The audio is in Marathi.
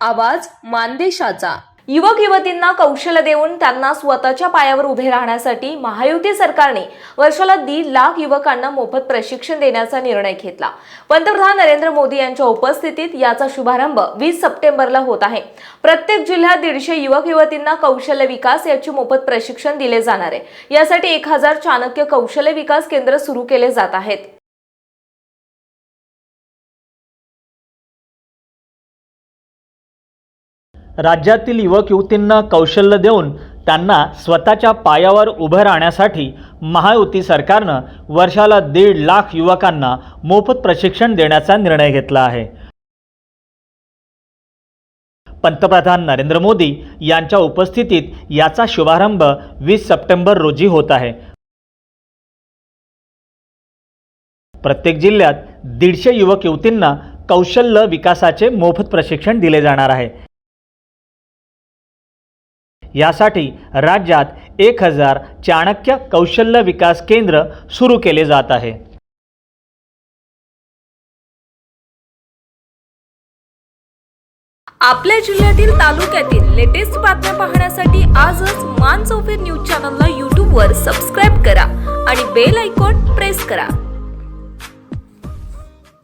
आवाज मानदेशाचा. युवक युवतींना कौशल्य देऊन त्यांना स्वतःच्या पायावर उभे राहण्यासाठी महायुती सरकारने वर्षाला दीड लाख युवकांना मोफत प्रशिक्षण देण्याचा निर्णय घेतला. पंतप्रधान नरेंद्र मोदी यांच्या उपस्थितीत याचा शुभारंभ वीस सप्टेंबरला होत आहे. प्रत्येक जिल्ह्यात दीडशे युवक युवतींना कौशल्य विकास याचे मोफत प्रशिक्षण दिले जाणार आहे. यासाठी एक हजार चाणक्य कौशल्य विकास केंद्र सुरू केले जात आहेत. राज्यातील युवक युवतींना कौशल्य देऊन त्यांना स्वतःच्या पायावर उभं राहण्यासाठी महायुती सरकारनं वर्षाला दीड लाख युवकांना मोफत प्रशिक्षण देण्याचा निर्णय घेतला आहे. पंतप्रधान नरेंद्र मोदी यांच्या उपस्थितीत याचा शुभारंभ वीस सप्टेंबर रोजी होत आहे. प्रत्येक जिल्ह्यात दीडशे युवक युवतींना कौशल्य विकासाचे मोफत प्रशिक्षण दिले जाणार आहे. यासाठी राज्यात एक हजार चाणक्य कौशल्य विकास केंद्र सुरू केले जात आहे. आपल्या जिल्ह्यातील तालुक्यातील लेटेस्ट बातम्या पाहण्यासाठी आजच मान चौफेर न्यूज चॅनलला यूट्यूबवर सबस्क्राईब करा आणि बेल आयकॉन प्रेस करा.